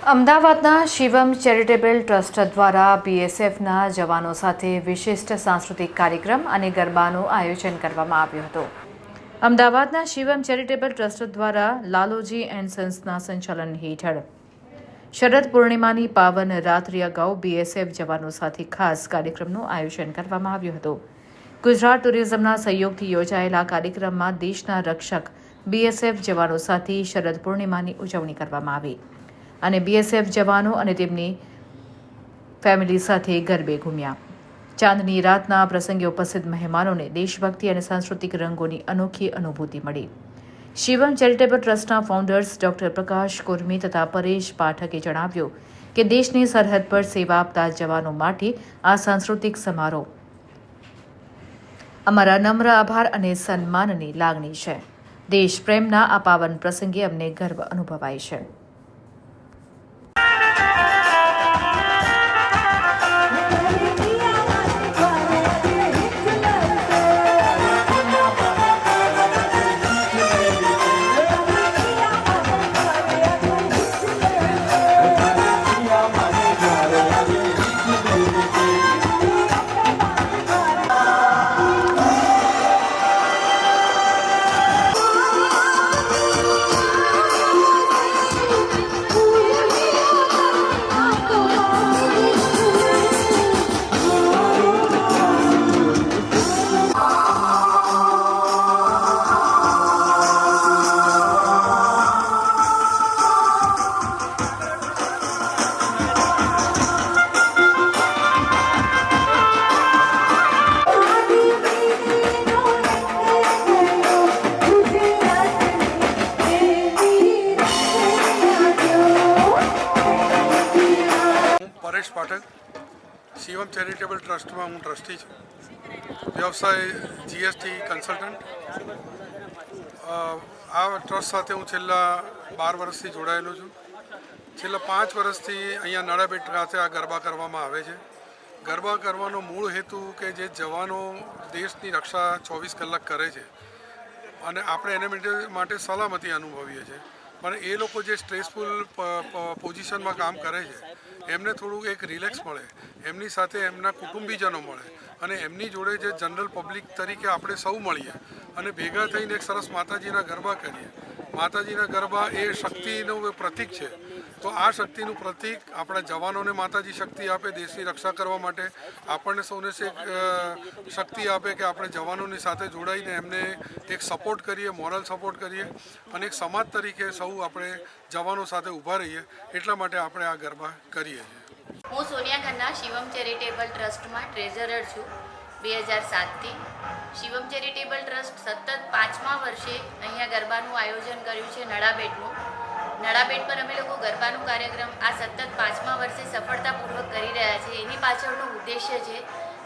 અમદાવાદના Shivam charitable trust દ્વારા બીએસએફના જવાનો સાથે વિશિષ્ટ સાંસ્કૃતિક કાર્યક્રમ અને ગરબાનું આયોજન કરવામાં આવ્યું હતું. અમદાવાદના શિવમ ચેરિટેબલ ટ્રસ્ટ દ્વારા લાલોજી એન્ડ સન્સના સંચાલન હેઠળ શરદ પૂર્ણિમાની પાવન રાત્રિ અગાઉ બીએસએફ જવાનો સાથે ખાસ કાર્યક્રમનું આયોજન કરવામાં આવ્યું હતું. ગુજરાત ટુરિઝમના સહયોગથી યોજાયેલા કાર્યક્રમમાં દેશના રક્ષક બીએસએફ જવાનો સાથે શરદ પૂર્ણિમાની ઉજવણી કરવામાં આવી. અને બીએસએફ જવાનો અને તેમની ફેમિલી સાથે ગરબે ઘૂમ્યા. ચાંદની રાતના પ્રસંગે ઉપસ્થિત મહેમાનોને દેશભક્તિ અને સાંસ્કૃતિક રંગોની અનોખી અનુભૂતિ મળી. શિવમ ચેરિટેબલ ટ્રસ્ટના ફાઉન્ડર્સ ડોક્ટર પ્રકાશ કુર્મી તથા પરેશ પાઠકે જણાવ્યું કે દેશની સરહદ પર સેવા આપતા જવાનો માટે આ સાંસ્કૃતિક સમારોહ અમારા નમ્ર આભાર અને સન્માનની લાગણી છે. દેશ પ્રેમના આ પાવન પ્રસંગે અમને ગર્વ અનુભવાય છે. પાઠક શિવમ ચેરિટેબલ ટ્રસ્ટમાં હું ટ્રસ્ટી છું. વ્યવસાય જીએસટી કન્સલ્ટન્ટ આ ટ્રસ્ટ સાથે હું છેલ્લા બાર વર્ષથી જોડાયેલો છું. છેલ્લા પાંચ વર્ષથી અહીંયા નળાબેટ ખાતે આ ગરબા કરવામાં આવે છે. ગરબા કરવાનો મૂળ હેતુ કે જે જવાનો દેશની રક્ષા ચોવીસ કલાક કરે છે. અને આપણે એને માટે સલામતી અનુભવીએ છીએ. પણ એ લોકો જે સ્ટ્રેસફુલ પોઝિશનમાં કામ કરે છે, એમને થોડું એક રિલેક્સ મળે, એમની સાથે એમના કુટુંબીજનો મળે અને એમની જોડે જે જનરલ પબ્લિક તરીકે આપણે સૌ મળીએ અને ભેગા થઈને એક સરસ માતાજીના ગરબા કરીએ. માતાજીના ગરબા એ શક્તિનું પ્રતીક છે. તો આ શક્તિનું પ્રતીક આપણા જવાનોને માતાજી શક્તિ આપે, દેશની રક્ષા કરવા માટે. આપણને સૌને શક્તિ આપે કે આપણે જવાનોની સાથે જોડાઈને એમને એક સપોર્ટ કરીએ મોરલ સપોર્ટ કરીએ અને એક સમાજ તરીકે સૌ આપણે જવાનો સાથે ઊભા રહીએ. એટલા માટે આપણે આ ગરબા કરીએ છીએ. હું સોનિયા ખન્ના, શિવમ ચેરિટેબલ ટ્રસ્ટમાં ટ્રેઝરર છું. બે હજાર સાતથી શિવમ ચેરિટેબલ ટ્રસ્ટ સતત પાંચમા વર્ષે અહીંયા ગરબાનું આયોજન કર્યું છે નડાબેટનું નડાબેટ પર અમે લોકો ગરબાનું કાર્યક્રમ આ સતત પાંચમા વર્ષે સફળતાપૂર્વક કરી રહ્યા છે. એની પાછળનો ઉદ્દેશ્ય છે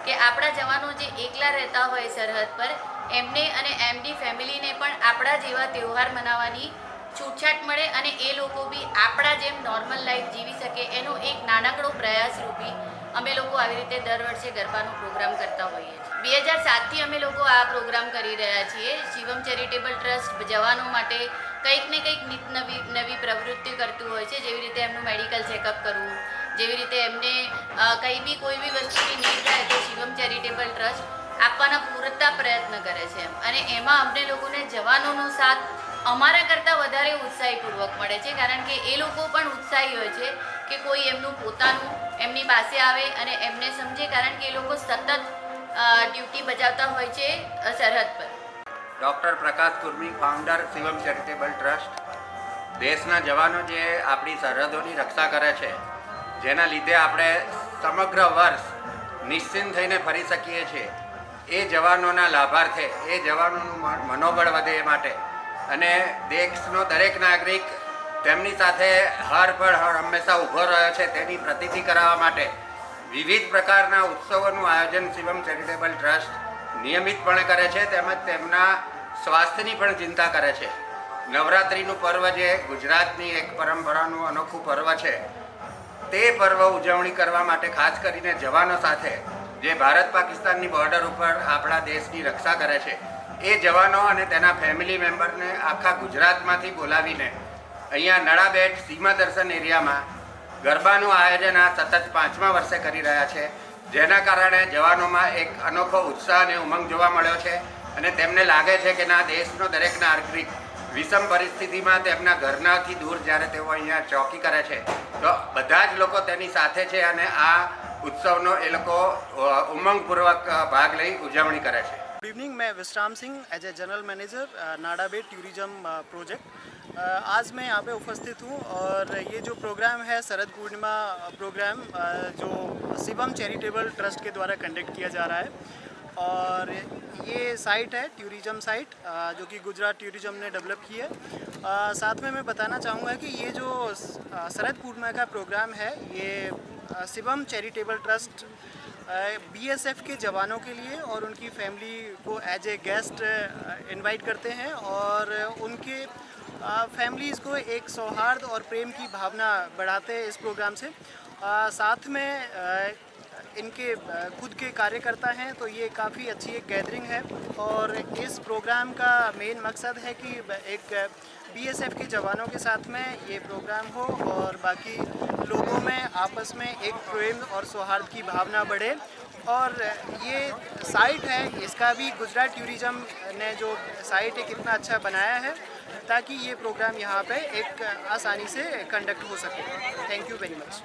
કે આપણા જવાનો જે એકલા રહેતા હોય સરહદ પર, એમને અને એમની ફેમિલીને પણ આપણા જેવા તહેવાર મનાવવાની છૂટછાટ મળે અને એ લોકો બી આપણા જેમ નોર્મલ લાઈફ જીવી શકે એનો એક નાનકડો પ્રયાસ રૂપી અમે લોકો આવી રીતે દર વર્ષે ગરબાનો પ્રોગ્રામ કરતા હોઈએ છીએ. બે હજાર સાતથી અમે લોકો આ પ્રોગ્રામ કરી રહ્યા છીએ. શિવમ ચેરિટેબલ ટ્રસ્ટ જવાનો માટે કંઈક ને કંઈક નિત નવી નવી પ્રવૃત્તિ કરતું હોય છે. જેવી રીતે એમનું મેડિકલ ચેકઅપ કરવું, જેવી રીતે એમને કંઈ બી કોઈ બી વસ્તુની નીડ થાય તો શિવમ ચેરિટેબલ ટ્રસ્ટ આપવાના પૂરતા પ્રયત્ન કરે છે અને એમાં અમને લોકોને જવાનોનો સાથ અમારા કરતાં વધારે ઉત્સાહીપૂર્વક મળે છે, કારણ કે એ લોકો પણ ઉત્સાહી હોય છે કે કોઈ એમનું પોતાનું એમની પાસે આવે અને એમને સમજે, કારણ કે એ લોકો સતત ડ્યુટી બજાવતા હોય છે સરહદ પર. Doctor Prakash Kurmi founder Shivam charitable trust. દેશના જવાનો જે આપણી સરહદોની રક્ષા કરે છે, જેના લીધે આપણે સમગ્ર વર્ષ નિશ્ચિંત થઈને ફરી શકીએ છીએ. એ જવાનોના લાભાર્થે, એ જવાનોનું મનોબળ વધે એ માટે અને દેશનો દરેક નાગરિક તેમની સાથે હર પર હર હંમેશા ઊભો રહ્યો છે તેની પ્રતિતિ કરાવવા માટે વિવિધ પ્રકારના ઉત્સવોનું આયોજન શિવમ ચેરિટેબલ ટ્રસ્ટ નિયમિતપણે કરે છે તેમજ તેમના સ્વાસ્થ્યની પણ ચિંતા કરે છે. નવરાત્રિનું પર્વ જે ગુજરાતની એક પરંપરાનું અનોખું પર્વ છે, તે પર્વ ઉજવણી કરવા માટે ખાસ કરીને જવાનો સાથે જે ભારત પાકિસ્તાનની બોર્ડર ઉપર આપણા દેશની રક્ષા કરે છે. એ જવાનો અને તેના ફેમિલી મેમ્બરને આખા ગુજરાતમાંથી બોલાવીને અહીંયા નળાબેટ સીમા દર્શન એરિયામાં ગરબાનું આયોજન આ સતત પાંચમા વર્ષે કરી રહ્યા છે. જેના કારણે જવાનોમાં એક અનોખો ઉત્સાહ અને ઉમંગ જોવા મળ્યો છે અને તેમને લાગે છે કે ના, દેશનો દરેક નાગરિક વિષમ પરિસ્થિતિમાં તેમના ઘરનાથી દૂર જ્યારે તેઓ અહીંયા ચોકી કરે છે, તો બધા જ લોકો તેની સાથે છે અને આ ઉત્સવનો એ લોકો ઉમંગપૂર્વક ભાગ લઈ ઉજવણી કરે છે. गुड इवनिंग, मैं Vishram Singh, as a general manager Nada Bet tourism project. आज मैं यहाँ पे उपस्थित हूँ और ये जो प्रोग्राम है, शरद पूर्णिमा प्रोग्राम जो शिवम चैरिटेबल ट्रस्ट के द्वारा कंडक्ट किया जा रहा है। और ये साइट है टूरिज़्म साइट जो कि गुजरात टूरिज़्म ने डेवलप की है। साथ में मैं बताना चाहूँगा कि ये जो शरद पूर्णिमा का प्रोग्राम है, ये शिवम चैरिटेबल ट्रस्ट बीएसएफ के जवानों के लिए और उनकी फैमिली को एज ए गेस्ट इनवाइट करते हैं और उनके फैमिलीज़ को एक सौहार्द और प्रेम की भावना बढ़ाते हैं इस प्रोग्राम से। आ, साथ में अ, इनके खुद के कार्यकर्ता हैं तो ये काफ़ी अच्छी एक गैदरिंग है। और इस प्रोग्राम का मेन मकसद है कि एक बीएसएफ के जवानों के साथ में ये प्रोग्राम हो और बाकी लोगों में, आपस में एक प्रेम और सौहार्द की भावना बढ़े। और ये साइट है, इसका भी गुजरात टूरिज़्म ने जो साइट है कितना अच्छा बनाया है, ताकि ये प्रोग्राम यहाँ पे एक आसानी से कंडक्ट हो सके। Thank you very much